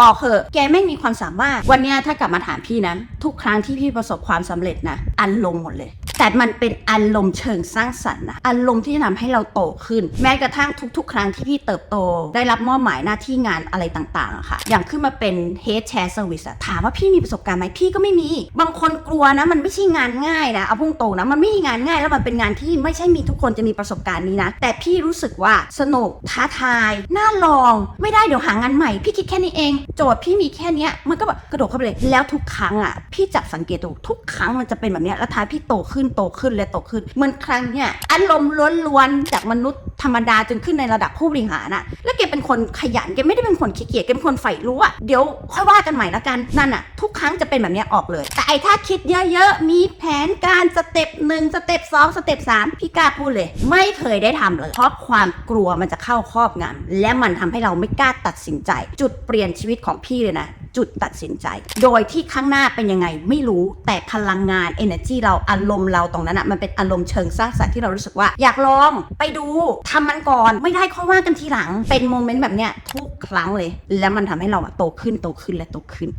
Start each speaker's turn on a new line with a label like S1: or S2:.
S1: บอกเถอะแกไม่มีความสามารถ วันเนี้ยถ้ากลับมาถามพี่นะ ทุกครั้งที่พี่ประสบความสำเร็จนะ อันลงหมดเลย แต่มันเป็นอารมณ์เชิงสร้างสรรค์นะอารมณ์ที่จะทำให้เราโตขึ้น แม้กระทั่งทุก ๆ ครั้งที่พี่เติบโต ได้รับมอบหมายหน้าที่งานอะไรต่างๆอะค่ะ อย่างขึ้นมาเป็น head share service ถามว่าพี่มีประสบการณ์ไหมพี่ก็ไม่มี บางคนกลัวนะมันไม่ใช่งานง่ายนะเอาพุ่งตรงนะมันไม่ใช่งานง่ายแล้วมันเป็นงานที่ไม่ใช่มีทุกคนจะมีประสบการณ์นี้นะ แต่พี่รู้สึกว่าสนุกท้าทายน่าลองไม่ได้เดี๋ยวหางานใหม่ พี่คิดแค่นี้เอง โจทย์พี่มีแค่นี้มันก็แบบกระโดดเข้าไปเลยแล้วทุกครั้งอะพี่จับสังเกตดูทุกครั้งมันจะเป็นแบบนี้แล้วท้ายพี่โตขึ้นโตขึ้นและโตขึ้นเหมือนครั้งเนี้ยอารมณ์ล้วนๆจากมนุษย์ธรรมดาจนขึ้นในระดับผู้บริหารน่ะแล้วแกเป็นคนขยันแกไม่ได้เป็นคนขี้เกียจแกเป็นคนใฝ่รู้อะเดี๋ยวค่อยว่ากันใหม่ละกันนั่นอะทุกครั้งจะเป็นแบบเนี้ยออกเลย แต่ไอ้ถ้าคิดเยอะๆมีแผนการสเต็ปหนึ่งสเต็ปสองสเต็ปสามพี่กล้าพูดเลย ไม่เคยได้ทำเลย เพราะความกลัวมันจะเข้าครอบงำและมันทำให้เราไม่กล้าตัดสินใจ จุดเปลี่ยนชีวิตของพี่เลยนะ จุดตัดสินใจ โดยที่ข้างหน้าเป็นยังไงไม่รู้แต่พลังงาน energy เราอารมณ์เราตรงนั้นอะมันเป็นอารมณ์เชิงสร้างสรรค์ที่เรารู้สึกว่า อยากลองไปดูทำมันก่อนไม่ได้ค่อยว่ากันทีหลัง เป็นโมเมนต์แบบเนี้ยทุกครั้งเลย แล้วมันทำให้เราอะโตขึ้นโตขึ้นและโตขึ้น